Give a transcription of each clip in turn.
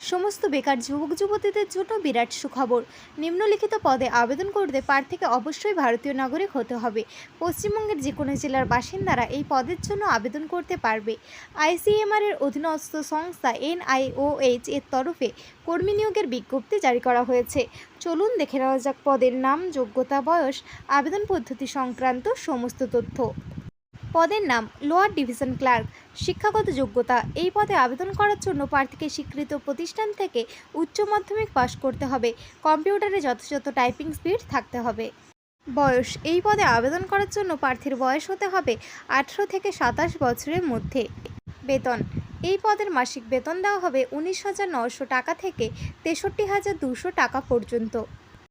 সমস্ত বেকার যুবক যুবতীদের জন্য বিরাট সুখবর। নিম্নলিখিত পদে আবেদন করতে প্রার্থীকে অবশ্যই ভারতীয় নাগরিক হতে হবে। পশ্চিমবঙ্গের যে কোনো জেলার বাসিন্দারা এই পদের জন্য আবেদন করতে পারবে। আইসিএমআর এর অধীনস্থ সংস্থা এনআইওএইচ এর তরফে কর্মী নিয়োগের বিজ্ঞপ্তি জারি করা হয়েছে। চলুন দেখে নেওয়া যাক পদের নাম, যোগ্যতা, বয়স, আবেদন পদ্ধতি সংক্রান্ত সমস্ত তথ্য। পদের নাম, লোয়ার ডিভিশন ক্লার্ক। শিক্ষাগত যোগ্যতা। এই পদে আবেদন করার জন্য প্রার্থীকে স্বীকৃত প্রতিষ্ঠান থেকে উচ্চ মাধ্যমিক পাশ করতে হবে। কম্পিউটারে যথাযথ টাইপিং স্পিড থাকতে হবে। বয়স। এই পদে আবেদন করার জন্য প্রার্থীর বয়স হতে হবে আঠেরো থেকে সাতাশ বছরের মধ্যে। বেতন। এই পদের মাসিক বেতন দেওয়া হবে উনিশ হাজার নশো টাকা থেকে তেষট্টি হাজার দুশো টাকা পর্যন্ত।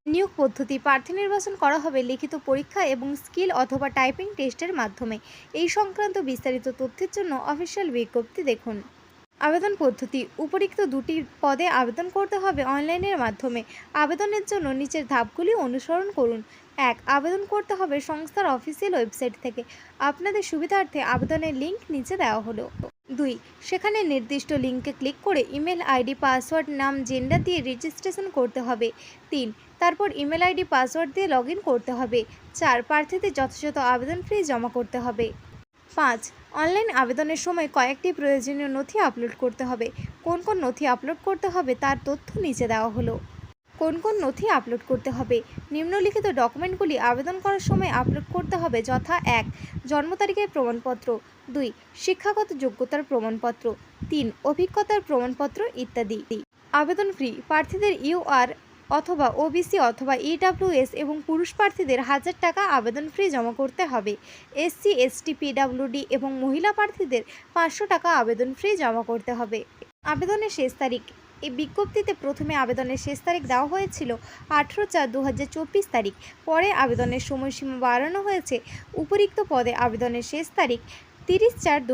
নিয়োগ পদ্ধতি, প্রার্থী নির্বাচন করা হবে লিখিত পরীক্ষা এবং স্কিল অথবা টাইপিং টেস্টের মাধ্যমে। এই সংক্রান্ত বিস্তারিত তথ্যের জন্য অফিসিয়াল বিজ্ঞপ্তি দেখুন। আবেদন পদ্ধতি, উপরিক্ত দুটি পদে আবেদন করতে হবে অনলাইনের মাধ্যমে। আবেদনের জন্য নিচের ধাপগুলি অনুসরণ করুন। এক, আবেদন করতে হবে সংস্থার অফিসিয়াল ওয়েবসাইট থেকে। আপনাদের সুবিধার্থে আবেদনের লিঙ্ক নিচে দেওয়া হলো। দুই, সেখানে নির্দিষ্ট লিঙ্কে ক্লিক করে ইমেল আইডি, পাসওয়ার্ড, নাম, জেন্ডার দিয়ে রেজিস্ট্রেশন করতে হবে। তিন তারপর ইমেল আইডি, পাসওয়ার্ড দিয়ে লগ করতে হবে। চার প্রার্থীদের যথাযথ আবেদন ফি জমা করতে হবে। পাঁচ, অনলাইন আবেদনের সময় কয়েকটি প্রয়োজনীয় নথি আপলোড করতে হবে। কোন কোন নথি আপলোড করতে হবে তার তথ্য নিচে দেওয়া হলো। কোন কোন নথি আপলোড করতে হবে? নিম্নলিখিত ডকুমেন্টগুলি আবেদন করার সময় আপলোড করতে হবে যথা এক, জন্ম তারিখের প্রমাণপত্র, দুই, শিক্ষাগত যোগ্যতার প্রমাণপত্র, তিন, অভিজ্ঞতার প্রমাণপত্র ইত্যাদি। আবেদন ফ্রি। প্রার্থীদের ইউআর অথবা ওবিসি অথবা ইডাব্লিউএস এবং পুরুষ প্রার্থীদের হাজার টাকা আবেদন ফি জমা করতে হবে। এসসি এসটি পিডাব্লিউডি এবং মহিলা প্রার্থীদের পাঁচশো টাকা আবেদন ফি জমা করতে হবে। আবেদনের শেষ তারিখ। এই বিজ্ঞপ্তিতে প্রথমে আবেদনের শেষ তারিখ দেওয়া হয়েছিল আঠেরো চার দু তারিখ। পরে আবেদনের সময়সীমা বাড়ানো হয়েছে। উপরিক্ত পদে আবেদনের শেষ তারিখ তিরিশ চার দু